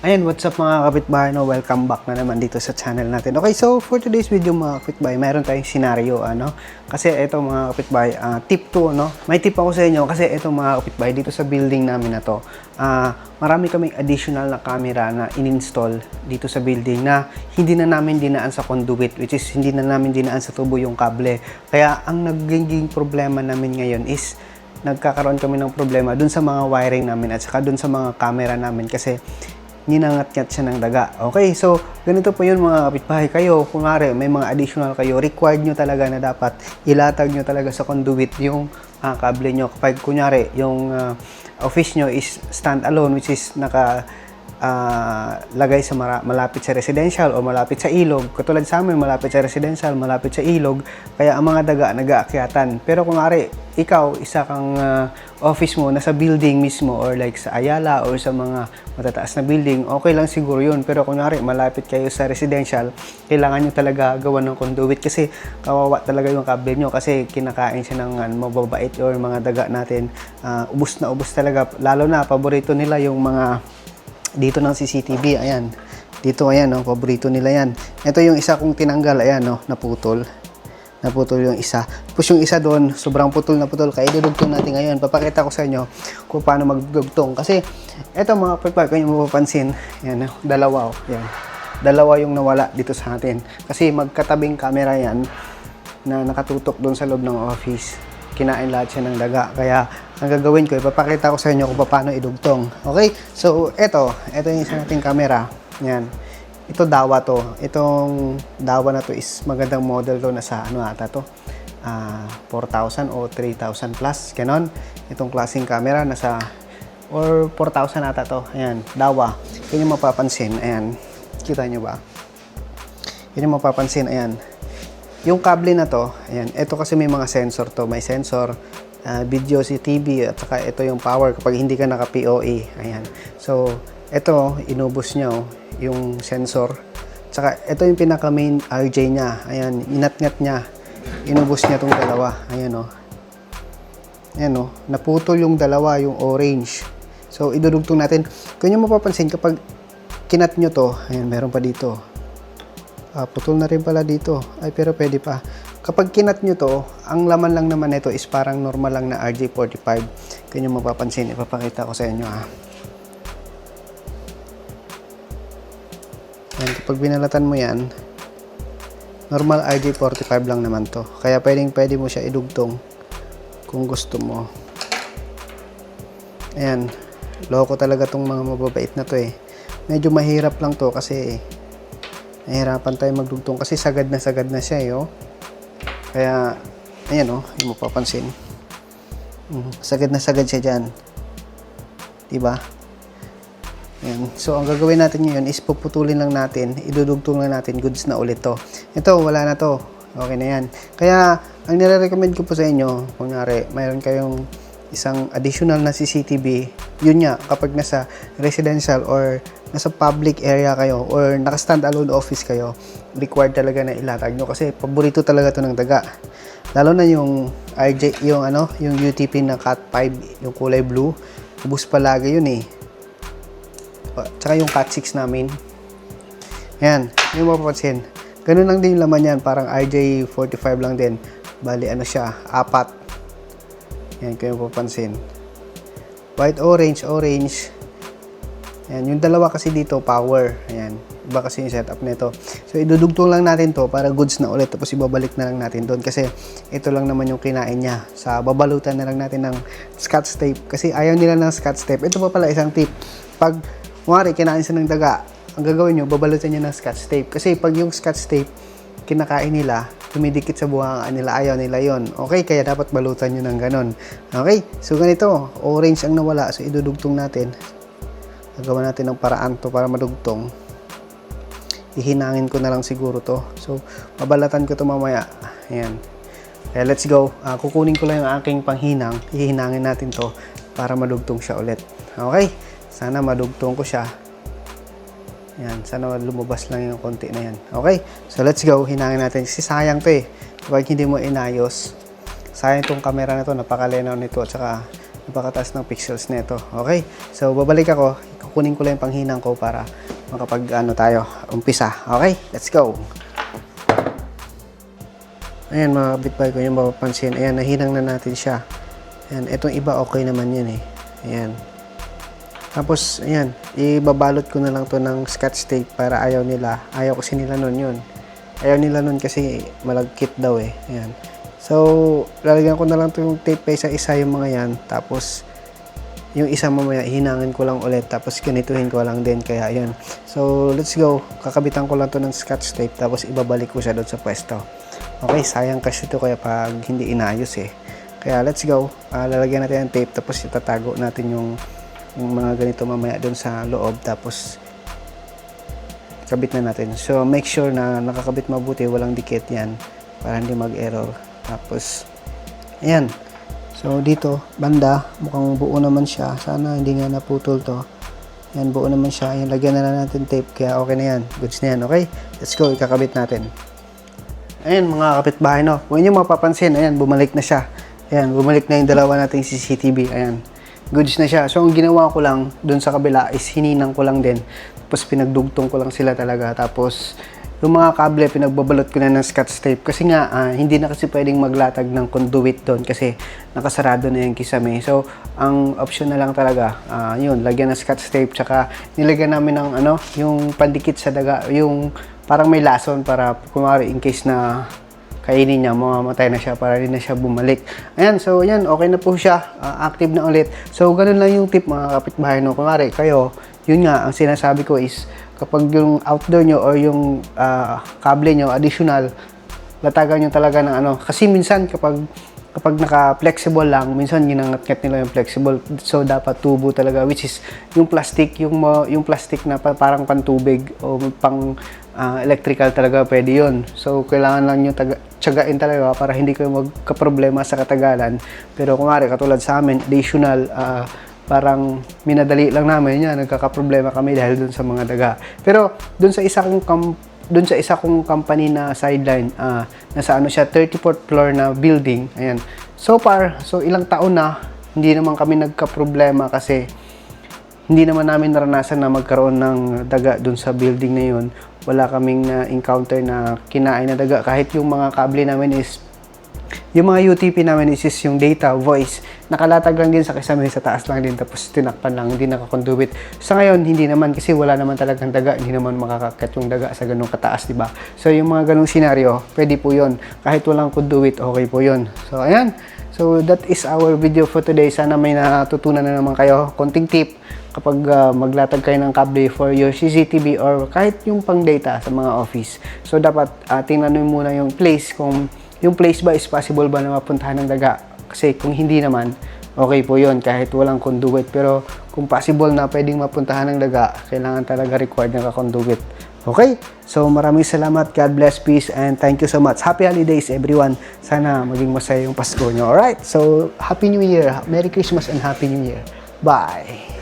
Ayan, what's up mga kapitbahay no? Welcome back na naman dito sa channel natin. Okay, so for today's video mga kapitbahay, mayroon tayong scenario ano. Kasi ito mga kapitbahay, ah, tip 2 no. May tip ako sa inyo kasi ito mga kapitbahay dito sa building namin na to. ah, marami kaming additional na camera na in-install dito sa building na hindi na namin dinaan sa conduit which is hindi na namin dinaan sa tubo yung kable. Kaya ang nagiging problema namin ngayon is nagkakaroon kami ng problema dun sa mga wiring namin at saka dun sa mga camera namin kasi ninangat-ngat siya ng daga. Okay, so ganito po yun mga kapitbahay kayo. Nga may mga additional kayo, required nyo talaga na dapat ilatag nyo talaga sa conduit yung ah, kable nyo. Kapag kunyari, yung ah, office nyo is stand-alone which is naka ah, lagay sa mara- malapit sa residential o malapit sa ilog. Katulad sa amin, malapit sa residential, malapit sa ilog. Kaya ang mga daga nag-aakyatan. Pero kung nga ikaw, isa kang ah, office mo, nasa building mismo or like sa Ayala or sa mga matataas na building, okay lang siguro yun. Pero kung nga malapit kayo sa residential, kailangan nyo talaga gawa ng conduit kasi kawawa talaga yung kable nyo kasi kinakain siya ng ano, mababait or mga daga natin. Ah, ubus na ubus talaga. Lalo na, paborito nila yung mga dito ng CCTV, ayan. Dito, ayan, no, paborito nila yan. Ito yung isa kong tinanggal, ayan, no, naputol. Naputol yung isa. Tapos yung isa doon, sobrang putol na putol. Kaya idudugtong natin ngayon. Papakita ko sa inyo kung paano magdugtong. Kasi, eto mga pagpag, kung yung mapapansin, ayan, no, dalawa, oh, ayan. Dalawa yung nawala dito sa atin. Kasi magkatabing camera yan na nakatutok doon sa loob ng office. Kinain lahat siya ng daga. Kaya, ang gagawin ko, ipapakita ko sa inyo kung paano idugtong. Okay? So, eto. Eto yung isa nating camera. Yan. Ito dawa to. Itong dawa na to is magandang model to. Nasa ano ata to? Ah, 4,000 o 3,000 plus. Ganon. Itong klaseng camera nasa or 4,000 ata to. Ayan. Dawa. Yun yung mapapansin. Ayan. Kita nyo ba? Yun yung mapapansin. Ayan. Yung kable na to, ayan, ito kasi may mga sensor to. May sensor, ah, video si TV, at saka ito yung power kapag hindi ka naka-POE. Ayan. So, ito, inubos niya, oh, yung sensor. Tsaka, ito yung pinaka main RJ niya. Ayan, inat-ngat niya. Inubos niya tong dalawa. Ayan, oh. Ayan, oh. Naputol yung dalawa, yung orange. So, idudugtong natin. Kung nyo mapapansin, kapag kinat nyo to, ayan, meron pa dito. Ah, putol na rin pala dito. Ay, pero pwede pa. Kapag kinat nyo to, ang laman lang naman nito is parang normal lang na RJ45. Kung mapapansin, ipapakita ko sa inyo ah. Yan, kapag binalatan mo yan, normal RJ45 lang naman to. Kaya pwedeng pwede mo siya idugtong kung gusto mo. Ayan, loko talaga tong mga mababait na to eh. Medyo mahirap lang to kasi nahirapan tayo magdugtong kasi sagad na sagad na siya eh, oh. Kaya, ayan oh, yung mapapansin. Mm, sagad na sagad siya dyan. Diba? Ayan. So, ang gagawin natin ngayon is puputulin lang natin, idudugtong lang natin, goods na ulit to. Ito, wala na to. Okay na yan. Kaya, ang nire-recommend ko po sa inyo, kunyari, mayroon kayong isang additional na CCTV, yun nga, kapag nasa residential or nasa public area kayo or naka-stand-alone office kayo, required talaga na ilatag nyo kasi paborito talaga to ng daga. Lalo na yung RJ, yung ano, yung UTP na Cat 5, yung kulay blue, ubus palagi yun eh. O, Tsaka yung Cat 6 namin. Yan, yung mapapansin. Ganun lang din yung laman yan, parang RJ45 lang din. Bali, ano siya, apat. Yan, kung yung papansin. White, orange, orange. Yan, yung dalawa kasi dito, power. Ayan, iba kasi yung setup nito. So, idudugtong lang natin to para goods na ulit. Tapos ibabalik na lang natin doon kasi ito lang naman yung kinain niya. Sa babalutan na lang natin ng scotch tape. Kasi ayaw nila ng scotch tape. Ito pa pala isang tip. Pag, kumari, kinain siya ng daga, ang gagawin nyo, babalutan nyo ng scotch tape. Kasi pag yung scotch tape, kinakain nila, dumidikit sa buhangaan nila, ayaw nila yon Okay, kaya dapat balutan nyo ng ganon. Okay, so ganito, orange ang nawala, so idudugtong natin. Gagawa natin ng paraan to para madugtong. Ihinangin ko na lang siguro to. So, babalatan ko to mamaya. Ayan. Kaya let's go. Ah, kukunin ko lang yung aking panghinang. Ihinangin natin to para madugtong siya ulit. Okay? Sana madugtong ko siya. Yan, sana lumabas lang yung konti na yan. Okay? So, let's go. Hinangin natin. Kasi sayang to eh. Kapag hindi mo inayos, sayang tong camera na to. Napakalinaw nito. At saka, napakataas ng pixels nito. Okay? So, babalik ako. Kukunin ko lang yung panghinang ko para makapag ano tayo, umpisa. Okay? Let's go! Ayan mga kapitbahay ko yung mapapansin. Ayan, nahinang na natin siya. Ayan, itong iba okay naman yan eh. Ayan. Tapos, ayan, ibabalot ko na lang to ng scotch tape para ayaw nila. Ayaw kasi nila nun yun. Ayaw nila nun kasi malagkit daw eh. Ayan. So, lalagyan ko na lang to tape pa isa-isa yung mga yan. Tapos, yung isa mamaya, hinangin ko lang ulit. Tapos, ganituhin ko lang din. Kaya, ayan. So, let's go. Kakabitan ko lang to ng scotch tape. Tapos, ibabalik ko siya doon sa pwesto. Okay, sayang kasi ito kaya pag hindi inayos eh. Kaya, let's go. Ah, lalagyan natin ang tape. Tapos, itatago natin yung, yung mga ganito mamaya doon sa loob. Tapos, kabit na natin. So, make sure na nakakabit mabuti. Walang dikit yan. Para hindi mag-error. Tapos, ayan. So, dito, banda, mukhang buo naman siya. Sana hindi nga naputol to. Yan, buo naman siya. Ayan, lagyan na lang natin tape. Kaya okay na yan. Goods na yan, okay? Let's go, ikakabit natin. Ayan, mga kapitbahay, no? Kung inyo mapapansin, ayan, bumalik na siya. Ayan, bumalik na yung dalawa nating CCTV. Ayan, goods na siya. So, ang ginawa ko lang dun sa kabila is hininang ko lang din. Tapos, pinagdugtong ko lang sila talaga. Tapos, yung mga kable, pinagbabalot ko na ng scotch tape. Kasi nga, ah, hindi na kasi pwedeng maglatag ng conduit doon kasi nakasarado na yung kisame. So, ang option na lang talaga, ah, yun, lagyan ng scotch tape. Tsaka, nilagyan namin ng ano, yung pandikit sa daga, yung parang may lason para kumari in case na kainin niya, mamamatay na siya para hindi na siya bumalik. Ayan, so ayan, okay na po siya. ah, active na ulit. So, ganun lang yung tip mga kapitbahay. No? Kumari, kayo, yun nga, ang sinasabi ko is, kapag yung outdoor nyo or yung ah, kable nyo, additional, latagan nyo talaga ng ano. Kasi minsan, kapag kapag naka-flexible lang, minsan ginangat-ngat nila yung flexible. So, dapat tubo talaga, which is yung plastic, yung, yung plastic na pa- parang pantubig o pang ah, electrical talaga, pwede yun. So, kailangan lang nyo taga- tiyagain talaga para hindi kayo magka-problema sa katagalan. Pero nga katulad sa amin, additional, ah, parang minadali lang namin yan, nagkakaproblema kami dahil dun sa mga daga. Pero dun sa isa kong dun sa isa kong company na sideline, ah, nasa ano siya, 34th floor na building. Ayan. So far, so ilang taon na, hindi naman kami nagka-problema kasi hindi naman namin naranasan na magkaroon ng daga dun sa building na yun. Wala kaming na encounter na kinain na daga. Kahit yung mga kable namin is yung mga UTP namin is, is yung data, voice, nakalatag lang din sa kisame sa taas lang din tapos tinakpan lang, hindi nakakonduit. Sa ngayon, hindi naman kasi wala naman talagang daga, hindi naman makakakat yung daga sa ganung kataas, di ba? So yung mga ganung senaryo, pwede po yun. Kahit walang conduit, okay po yun. So ayan, so that is our video for today. Sana may natutunan na naman kayo. Konting tip kapag ah, maglatag kayo ng kable for your CCTV or kahit yung pang data sa mga office. So dapat uh, tingnan nyo muna yung place kung yung place ba is possible ba na mapuntahan ng daga. Kasi kung hindi naman, okay po yun kahit walang conduit. Pero kung possible na pwedeng mapuntahan ng daga, kailangan talaga required ng conduit. Okay? So maraming salamat. God bless, peace, and thank you so much. Happy holidays everyone. Sana maging masaya yung Pasko nyo. Alright? So, Happy New Year. Merry Christmas and Happy New Year. Bye!